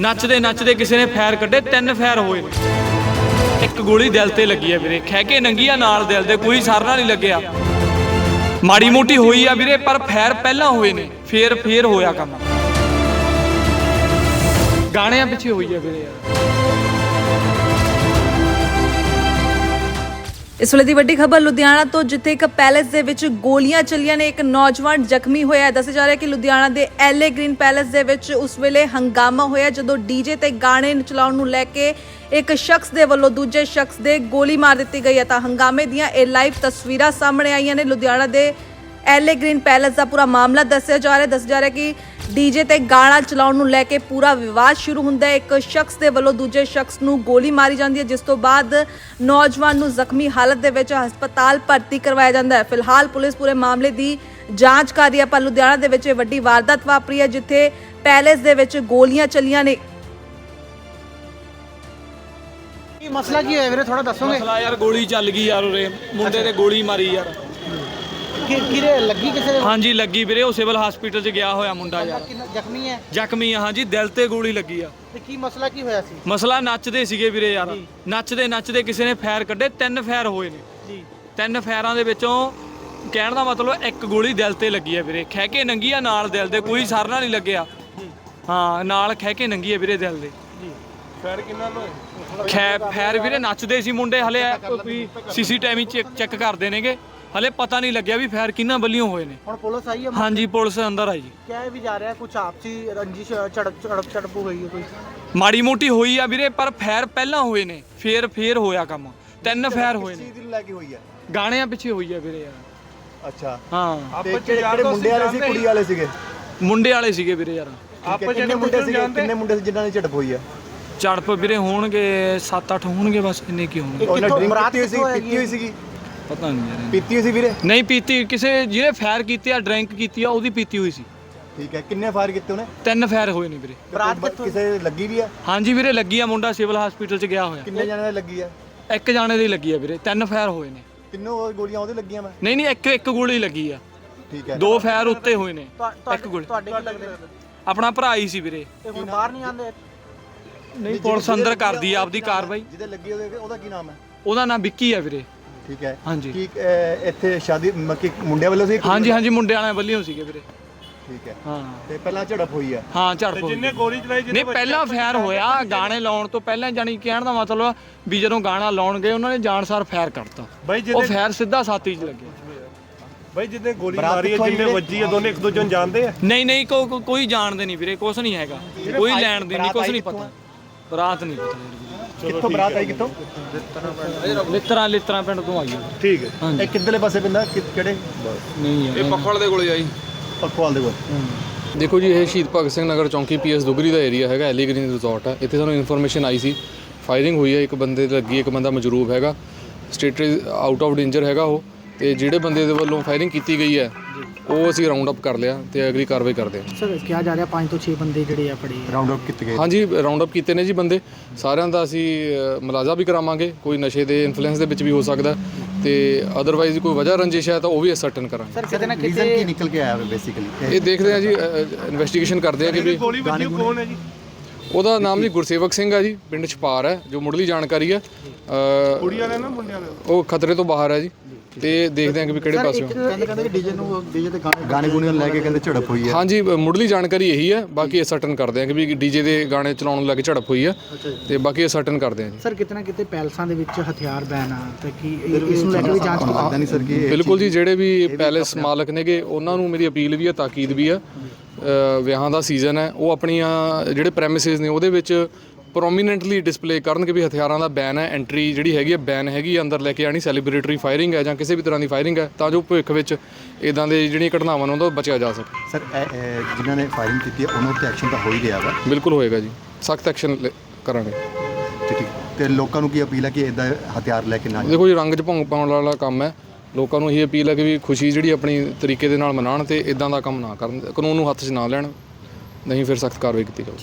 ਨੱਚਦੇ ਨੱਚਦੇ ਕਿਸੇ ਨੇ ਫੈਰ ਕੱਢੇ, ਤਿੰਨ ਫੈਰ ਹੋਏ। ਨੇ ਇੱਕ ਗੋਲੀ ਦਿਲ ਤੇ ਲੱਗੀ ਆ ਵੀਰੇ। ਖਹਿ ਕੇ ਨੰਗੀਆਂ ਨਾਲ ਦਿਲ ਦੇ, ਕੋਈ ਸਰਨਾ ਨਹੀਂ ਲੱਗਿਆ। ਮਾੜੀ ਮੋਟੀ ਹੋਈ ਆ ਵੀਰੇ, ਪਰ ਫੈਰ ਪਹਿਲਾਂ ਹੋਏ ਨੇ। ਫੇਰ ਫੇਰ ਹੋਇਆ ਕੰਮ। ਗਾਣਿਆਂ ਪਿੱਛੇ ਹੋਈ ਆ ਵੀਰੇ। ਯਾਰ ਇਸ ਵੇਲੇ ਦੀ ਵੱਡੀ ਖਬਰ ਲੁਧਿਆਣਾ ਤੋਂ, ਜਿੱਥੇ ਇੱਕ ਪੈਲੇਸ ਦੇ ਵਿੱਚ ਗੋਲੀਆਂ ਚੱਲੀਆਂ ਨੇ, ਇੱਕ ਨੌਜਵਾਨ ਜ਼ਖਮੀ ਹੋਇਆ ਹੈ। ਦੱਸਿਆ ਜਾ ਰਿਹਾ ਕਿ ਲੁਧਿਆਣਾ ਦੇ ਐਲਏ ਗ੍ਰੀਨ ਪੈਲੇਸ ਦੇ ਵਿੱਚ ਉਸ ਵੇਲੇ ਹੰਗਾਮਾ ਹੋਇਆ ਜਦੋਂ ਡੀਜੇ ਤੇ ਗਾਣੇ ਚਲਾਉਣ ਨੂੰ ਲੈ ਕੇ ਇੱਕ ਸ਼ਖਸ ਦੇ ਵੱਲੋਂ ਦੂਜੇ ਸ਼ਖਸ ਦੇ ਗੋਲੀ ਮਾਰ ਦਿੱਤੀ ਗਈ ਹੈ। ਤਾਂ ਹੰਗਾਮੇ ਦੀਆਂ ਇਹ ਲਾਈਵ ਤਸਵੀਰਾਂ ਸਾਹਮਣੇ ਆਈਆਂ ਨੇ। ਲੁਧਿਆਣਾ ਦੇ ਐਲਏ ਗ੍ਰੀਨ ਪੈਲੇਸ ਦਾ ਪੂਰਾ ਮਾਮਲਾ ਦੱਸਿਆ ਜਾ ਰਿਹਾ ਹੈ। ਦੱਸਿਆ ਜਾ ਰਿਹਾ ਕਿ ਡੀਜੇ ਤੇ ਗਾਣਾ ਚਲਾਉਣ ਨੂੰ ਲੈ ਕੇ ਪੂਰਾ ਵਿਵਾਦ ਸ਼ੁਰੂ ਹੁੰਦਾ ਹੈ। ਇੱਕ ਸ਼ਖਸ ਦੇ ਵੱਲੋਂ ਦੂਜੇ ਸ਼ਖਸ ਨੂੰ ਗੋਲੀ ਮਾਰੀ ਜਾਂਦੀ ਹੈ ਜਿਸ ਤੋਂ ਬਾਅਦ ਨੌਜਵਾਨ ਨੂੰ ਜ਼ਖਮੀ ਹਾਲਤ ਦੇ ਵਿੱਚ ਹਸਪਤਾਲ ਭਰਤੀ ਕਰਵਾਇਆ ਜਾਂਦਾ ਹੈ। ਫਿਲਹਾਲ ਪੁਲਿਸ ਪੂਰੇ ਮਾਮਲੇ ਦੀ ਜਾਂਚ ਕਰ ਰਹੀ ਹੈ ਪਰ ਲੁਧਿਆਣਾ ਦੇ ਵਿੱਚ ਇਹ ਵੱਡੀ ਵਾਰਦਾਤ ਵਾਪਰੀ ਹੈ ਜਿੱਥੇ ਪੈਲੇਸ ਦੇ ਵਿੱਚ ਗੋਲੀਆਂ ਚੱਲੀਆਂ ਨੇ। ਕੀ ਮਸਲਾ ਕੀ ਹੋਇਆ ਵੀਰੇ? ਥੋੜਾ ਦੱਸੋਗੇ? ਮਸਲਾ ਯਾਰ ਗੋਲੀ ਚੱਲ ਗਈ ਯਾਰ ਉਰੇ। ਮੁੰਡੇ ਤੇ ਗੋਲੀ ਮਾਰੀ ਯਾਰ। ਕਿਰੇ ਲੱਗੀ ਕਿਸੇ ਦੇ? ਹਾਂਜੀ ਲੱਗੀ ਵੀਰੇ ਉਹ ਸਿਵਲ ਹਸਪੀਟਲ 'ਚ ਗਿਆ ਹੋਇਆ ਮੁੰਡਾ ਯਾਰ। ਕਿੰਨਾ ਜ਼ਖਮੀ ਹੈ? ਜ਼ਖਮੀ ਆ ਹਾਂਜੀ ਦਿਲ ਤੇ ਗੋਲੀ ਲੱਗੀ ਆ। ਤੇ ਕੀ ਮਸਲਾ ਕੀ ਹੋਇਆ ਸੀ? ਮਸਲਾ ਨੱਚਦੇ ਸੀਗੇ ਵੀਰੇ ਯਾਰ। ਨੱਚਦੇ ਨੱਚਦੇ ਕਿਸੇ ਨੇ ਫਾਇਰ ਕੱਢੇ ਤਿੰਨ ਫਾਇਰ ਹੋਏ ਨੇ। ਜੀ। ਤਿੰਨ ਫਾਇਰਾਂ ਦੇ ਵਿੱਚੋਂ ਕਹਿਣ ਦਾ ਮਤਲਬ ਇੱਕ ਗੋਲੀ ਦਿਲ ਤੇ ਲੱਗੀ ਆ ਵੀਰੇ। ਖਹਿ ਕੇ ਨੰਗੀ ਆ ਨਾਲ ਦਿਲ ਦੇ ਕੋਈ ਸਰਨਾ ਨਹੀਂ ਲੱਗਿਆ। ਹਾਂ ਨਾਲ ਖਹਿ ਕੇ ਨੰਗੀ ਆ ਵੀਰੇ ਦਿਲ ਦੇ। ਫੈਰ ਕਿੰਨਾ ਨੂੰ ਖੈ ਫਾਇਰ ਵੀਰੇ ਨੱਚਦੇ ਸੀ ਮੁੰਡੇ ਹਲੇ ਕੋਈ ਸੀਸੀਟੀਵੀ ਚੈੱਕ ਚੈੱਕ ਕਰਦੇ ਨੇਗੇ। ਹਲੇ ਪਤਾ ਨਹੀਂ ਲੱਗਿਆ ਵੀ ਫਾਇਰ ਕਿੰਨਾ ਵੱਲਿਓਂ ਹੋਏ ਨੇ। ਹੁਣ ਪੁਲਿਸ ਆਈ ਹੈ ਹਾਂਜੀ ਪੁਲਿਸ ਅੰਦਰ ਆਈ। ਜੀ ਕਿਹਾ ਵੀ ਜਾ ਰਿਹਾ ਕੁਝ ਆਪਸੀ ਰੰਜਿਸ਼ ਝੜਪ ਝੜਪ ਝੜਪ ਹੋਈ ਹੈ ਕੋਈ? ਮਾੜੀ ਮੋਟੀ ਹੋਈ ਆ ਵੀਰੇ ਪਰ ਫਾਇਰ ਪਹਿਲਾਂ ਹੋਏ ਨੇ। ਫੇਰ ਫੇਰ ਹੋਇਆ ਕੰਮ। ਤਿੰਨ ਫਾਇਰ ਹੋਏ ਨੇ। ਚੀਜ਼ ਦੀ ਲੱਗੀ ਹੋਈ ਹੈ ਗਾਣਿਆਂ ਪਿੱਛੇ ਹੋਈ ਆ ਵੀਰੇ ਯਾਰ ਅੱਛਾ। ਹਾਂ। ਤੇ ਕਿਹੜੇ ਕਿਹੜੇ ਮੁੰਡੇ ਵਾਲੇ ਸੀ ਕੁੜੀ ਵਾਲੇ ਸੀਗੇ? ਮੁੰਡੇ ਵਾਲੇ ਸੀਗੇ ਵੀਰੇ ਯਾਰ। ਹੈ, ਕਿੰਨੇ ਮੁੰਡੇ ਸੀਗੇ? ਕਿੰਨੇ ਮੁੰਡੇ ਸੀ ਜਿਨ੍ਹਾਂ ਦੀ ਝੜਪ ਹੋਈ ਹੈ ਚੜਪ ਵੀਰੇ ਹੋਣਗੇ 7-8 ਹੋਣਗੇ ਬਸ ਇੰਨੇ ਕੀ ਹੋਣਗੇ। ਉਹਨਾਂ ਡਰਿੰਕ ਪੀਤੀ ਹੋਈ ਸੀ ਪੀਤੀ ਹੋਈ ਸੀਗੀ। ਪਤਾ ਨਹੀਂ ਯਾਰ। ਪੀਤੀ ਹੋਈ ਸੀ ਵੀਰੇ? ਨਹੀਂ ਪੀਤੀ ਕਿਸੇ ਜਿਹਨੇ ਫਾਇਰ ਕੀਤੀ ਆ ਡਰਿੰਕ ਕੀਤੀ ਆ ਉਹਦੀ ਪੀਤੀ ਹੋਈ ਸੀ। ਠੀਕ ਹੈ ਕਿੰਨੇ ਫਾਇਰ ਕੀਤੇ ਉਹਨੇ? ਤਿੰਨ ਫਾਇਰ ਹੋਏ ਨੇ ਵੀਰੇ। ਬਰਾਤ ਕਿੱਥੋਂ? ਕਿਸੇ ਲੱਗੀ ਵੀ ਹੈ ਹਾਂਜੀ ਵੀਰੇ ਲੱਗੀ ਆ ਮੁੰਡਾ ਸਿਵਲ ਹਸਪੀਟਲ 'ਚ ਗਿਆ ਹੋਇਆ। ਕਿੰਨੇ ਜਣਿਆਂ ਦੀ ਲੱਗੀ ਹੈ ਇੱਕ ਜਾਣੇ ਦੀ ਲੱਗੀ ਆ ਵੀਰੇ ਤਿੰਨ ਫਾਇਰ ਹੋਏ ਨੇ। ਤਿੰਨੋਂ ਗੋਲੀਆਂ ਉਹਦੇ ਲੱਗੀਆਂ ਮੈਂ ਨਹੀਂ ਨਹੀਂ ਇੱਕ ਇੱਕ ਗੋਲੀ ਲੱਗੀ ਆ। ਠੀਕ ਹੈ। ਦੋ ਫਾਇਰ ਉੱਤੇ ਹੋਏ ਨੇ ਇੱਕ ਗੋਲੀ। ਤੁਹਾਡੇ ਕੀ ਲੱਗਦੇ ਆਪਣਾ ਭਰਾ ਹੀ ਸੀ ਵੀਰੇ। ਤੇ ਹੁਣ ਬਾਹਰ ਨਹੀਂ ਆਉਂਦੇ? ਨਹੀਂ ਪੁਲਿਸ ਅੰਦਰ ਕਰਦੀ ਆ ਆਪਦੀ ਕਾਰਵਾਈ। ਜਿਹਦੇ ਲੱਗੀ ਉਹਦੇ ਉਹਦਾ ਕੀ ਨਾਮ ਹੈ? ਉਹਦਾ ਨਾਮ ਵਿੱਕੀ ਆ ਵੀਰੇ। ਠੀਕ ਹੈ? ਹਾਂਜੀ। ਕੀ ਅਹ, ਇੱਥੇ ਸ਼ਾਦੀ ਮੱਕੀ ਮੁੰਡਿਆਂ ਵੱਲੋਂ ਸੀ ਹਾਂਜੀ ਹਾਂਜੀ ਮੁੰਡੇ ਵਾਲਿਆਂ ਵੱਲੋਂ ਸੀਗੇ ਵੀਰੇ। ਠੀਕ ਹੈ। ਹਾਂ। ਤੇ ਪਹਿਲਾਂ ਝੜਪ ਹੋਈ ਹੈ ਹਾਂ ਝੜਪ ਜਿੰਨੇ ਗੋਲੀ ਚਲਾਈ ਨਹੀਂ ਪਹਿਲਾਂ ਫਾਇਰ ਹੋਇਆ ਗਾਣੇ ਲਾਉਣ ਤੋਂ ਪਹਿਲਾਂ ਜਾਨੀ ਕਹਿਣ ਦਾ ਮਤਲਬ ਵੀ ਜਦੋਂ ਗਾਣਾ ਲਾਉਣ ਗਏ ਉਹਨਾਂ ਨੇ ਜਾਣਸਾਰ ਫਾਇਰ ਕਰਤਾ। ਬਾਈ ਉਹ ਫਾਇਰ ਸਿੱਧਾ ਸਾਥੀ 'ਚ ਲੱਗਿਆ ਬਾਈ ਜਿੱਦੇ ਗੋਲੀ ਬਰਾਤ ਮਾਰੀ ਹੈ ਕਿੱਥੋਂ ਆਈ? ਵੱਜੀ ਹੈ ਦੋਨੇ ਇੱਕ ਦੂਜੇ ਨੂੰ ਜਾਣਦੇ ਆ? ਨਹੀਂ ਨਹੀਂ ਕੋ ਕੋ- ਕੋਈ ਜਾਣਦੇ ਨਹੀਂ ਵੀਰੇ ਕੁਛ ਨਹੀਂ ਹੈਗਾ। ਕੋਈ ਲੈਣ ਦੇ ਨਹੀਂ ਕੁਛ ਨਹੀਂ ਪਤਾ। ਬਰਾਤ ਨਹੀਂ ਪਤਾ ਯਾਰ ਕਿੱਥੋਂ ਬਰਾਤ ਆਈ ਕਿੱਥੋਂ। ਲਿੱਤਰਾਂ ਲਿੱਤਰਾਂ ਪਿੰਡ ਤੋਂ ਆਈ ਠੀਕ ਹੈ। ਹਾਂਜੀ। ਇਹ ਕਿੱਧਰਲੇ ਪਾਸੇ ਪੈਂਦਾ? ਕਿ- ਕਿਹੜੇ? ਨਹੀਂ ਯਾਰ ਇਹ ਪਖਵਾਲ ਦੇ ਕੋਲੇ ਆਈ ਪਖਵਾਲ ਦੇ ਕੋਲ। ਦੇਖੋ ਜੀ ਇਹ ਸ਼ਹੀਦ ਭਗਤ ਸਿੰਘ ਨਗਰ ਚੌਂਕੀ ਪੀਐਸ ਦੁਗਰੀ ਦਾ ਏਰੀਆ ਹੈਗਾ ਐਲੀ ਗ੍ਰੀਨ ਰਿਜ਼ੋਰਟ ਹੈ ਇੱਥੇ ਸਾਨੂੰ ਇਨਫੋਰਮੇਸ਼ਨ ਆਈ ਸੀ। ਫਾਇਰਿੰਗ ਹੋਈ ਹੈ ਇੱਕ ਬੰਦੇ ਤੇ ਲੱਗੀ ਇੱਕ ਬੰਦਾ ਮਜਰੂਬ ਹੈਗਾ। ਸਟੇਟ ਆਊਟ ਆਫ ਡੇਂਜਰ ਹੈਗਾ ਉਹ। ਤੇ ਜਿਹੜੇ ਬੰਦੇ ਦੇ ਵੱਲੋਂ ਫਾਇਰਿੰਗ ਕੀਤੀ ਗਈ ਹੈ ਉਹ ਅਸੀਂ ਰਾਉਂਡ ਅਪ ਕਰ ਲਿਆ ਤੇ ਅਗਲੀ ਕਾਰਵਾਈ ਕਰਦੇ ਹਾਂ। ਸਰ ਕਿਹਾ ਜਾ ਰਿਹਾ 5 ਤੋਂ 6 ਬੰਦੇ ਜਿਹੜੇ ਆ ਫੜੇ ਰਾਉਂਡ ਅਪ ਕੀਤੇ ਗਏ। ਹਾਂਜੀ ਰਾਉਂਡ ਅਪ ਕੀਤੇ ਨੇ ਜੀ ਬੰਦੇ। ਸਾਰਿਆਂ ਦਾ ਅਸੀਂ ਅ, ਮੁਲਾਜ਼ਾ ਵੀ ਕਰਾਵਾਂਗੇ। ਕੋਈ ਨਸ਼ੇ ਦੇ ਇਨਫਲੂਐਂਸ ਦੇ ਵਿੱਚ ਵੀ ਹੋ ਸਕਦਾ ਤੇ ਅਦਰਵਾਈਜ਼ ਕੋਈ ਵਜ੍ਹਾ ਰੰਜਿਸ਼ ਹੈ ਤਾਂ ਉਹ ਵੀ ਅਸਰਟਨ ਕਰਾਂਗੇ। ਸਰ ਕਿਤੇ ਨਾ ਰੀਜ਼ਨ ਕੀ ਕਿਤੇ ਨਿਕਲ ਕੇ ਆਇਆ ਬੇਸਿਕਲੀ ਇਹ ਦੇਖਦੇ ਹਾਂ ਜੀ ਇਨਵੈਸਟੀਗੇਸ਼ਨ ਕਰਦੇ ਹਾਂ ਕਿ ਵੀ ਗੋਲੀ ਵੱਜੀ ਉਹ ਕੌਣ ਹੈ ਜੀ? ਉਹਦਾ ਨਾਮ ਜੀ ਗੁਰਸੇਵਕ ਸਿੰਘ ਆ ਜੀ ਪਿੰਡ ਛਪਾਰ ਹੈ ਜੋ ਮੁੱਢਲੀ ਜਾਣਕਾਰੀ ਹੈ। ਅ, ਕੁੜੀ ਵਾਲੇ ਨਾ ਮੁੰਡਿਆਂ ਵਾਲੇ ਉਹ ਖਤਰੇ ਤੋਂ ਬਾਹਰ ਹੈ ਜੀ। ਤੇ ਦੇਖਦੇ ਹਾਂ ਕਿ ਵੀ ਕਿਹੜੇ ਪਾਸਿਓਂ। ਕਹਿੰਦੇ ਕਹਿੰਦੇ ਕਿ ਡੀਜੇ ਨੂੰ ਡੀਜੇ ਤੇ ਗਾਣੇ ਗੁਣੇ ਲੈ ਕੇ ਕਹਿੰਦੇ ਝੜਪ ਹੋਈ ਹੈ। ਹਾਂਜੀ ਮੁੱਢਲੀ ਜਾਣਕਾਰੀ ਇਹੀ ਹੈ ਬਾਕੀ ਸਰਟਨ ਕਰਦੇ ਹਾਂ ਕਿ ਵੀ ਡੀਜੇ ਦੇ ਗਾਣੇ ਚਲਾਉਣ ਨੂੰ ਲੈ ਕੇ ਝੜਪ ਹੋਈ ਹੈ ਤੇ ਬਾਕੀ ਸਰਟਨ ਕਰਦੇ ਹਾਂ ਜੀ। ਸਰ ਕਿਤੇ ਨਾ ਕਿਤੇ ਪੈਲਸਾਂ ਦੇ ਵਿੱਚ ਹਥਿਆਰ ਬੈਨ ਆ ਤੇ ਕੀ ਇਸ ਨੂੰ ਲੈ ਕੇ ਵੀ ਜਾਂਚ ਲੱਗਦਾ ਨਹੀਂ ਸਰ ਕਿ ਇਹ ਬਿਲਕੁਲ ਜੀ ਜਿਹੜੇ ਵੀ ਪੈਲੇਸ ਮਾਲਕ ਨੇਗੇ ਉਹਨਾਂ ਨੂੰ ਮੇਰੀ ਅਪੀਲ ਵੀ ਹੈ ਤਾਕੀਦ ਵੀ ਹੈ। ਵਿਆਹਾਂ ਦਾ ਸੀਜ਼ਨ ਹੈ ਉਹ ਆਪਣੀਆਂ ਜਿਹੜੇ ਪ੍ਰੈਮਿਸਿਸ ਨੇ ਉਹਦੇ ਵਿੱਚ ਪ੍ਰੋਮੀਨੈਂਟਲੀ ਡਿਸਪਲੇ ਕਰਨ ਕਿ ਵੀ ਹਥਿਆਰਾਂ ਦਾ ਬੈਨ ਹੈ ਐਂਟਰੀ ਜਿਹੜੀ ਹੈਗੀ ਹੈ ਬੈਨ ਹੈਗੀ ਹੈ ਅੰਦਰ ਲੈ ਕੇ ਆਣੀ ਸੈਲੀਬ੍ਰੇਟਰੀ ਫਾਇਰਿੰਗ ਹੈ ਜਾਂ ਕਿਸੇ ਵੀ ਤਰ੍ਹਾਂ ਦੀ ਫਾਇਰਿੰਗ ਹੈ ਤਾਂ ਜੋ ਭਵਿੱਖ ਵਿੱਚ ਇਦਾਂ ਦੇ ਜਿਹੜੀਆਂ ਘਟਨਾਵਾਂ ਨੇ ਉਹਦਾ ਬਚਿਆ ਜਾ ਸਕੇ। ਸਰ ਇਹ- ਇਹ ਜਿਨ੍ਹਾਂ ਨੇ ਫਾਇਰਿੰਗ ਕੀਤੀ ਹੈ ਉਹਨਾਂ ਉੱਤੇ ਐਕਸ਼ਨ ਤਾਂ ਹੋ ਹੀ ਰਿਹਾ ਵਾ? ਬਿਲਕੁਲ ਹੋਏਗਾ ਜੀ। ਸਖਤ ਐਕਸ਼ਨ ਕਰਾਂਗੇ। ਠੀਕ ਹੈ। ਤੇ ਲੋਕਾਂ ਨੂੰ ਕੀ ਅਪੀਲ ਹੈ ਕਿ ਇਦਾਂ ਹਥਿਆਰ ਲੈ ਕੇ ਨਾ ਜਾਣ? ਦੇਖੋ ਜੀ ਰੰਗ 'ਚ ਭੰਗ ਪਾਉਣ ਵਾਲਾ ਕੰਮ ਹੈ। ਲੋਕਾਂ ਨੂੰ ਇਹ ਅਪੀਲ ਹੈ ਕਿ ਵੀ ਖੁਸ਼ੀ ਜਿਹੜੀ ਆਪਣੀ ਤਰੀਕੇ ਦੇ ਨਾਲ ਮਨਾਉਣ ਤੇ ਇਦਾਂ ਦਾ ਕੰਮ ਨਾ ਕਰਨ। ਕਾਨੂੰਨ ਨੂੰ ਹੱਥ 'ਚ ਨਾ ਲੈਣ। ਨਹੀਂ ਫਿਰ ਸਖਤ ਕਾਰਵਾਈ ਕੀਤੀ ਜਾਊ।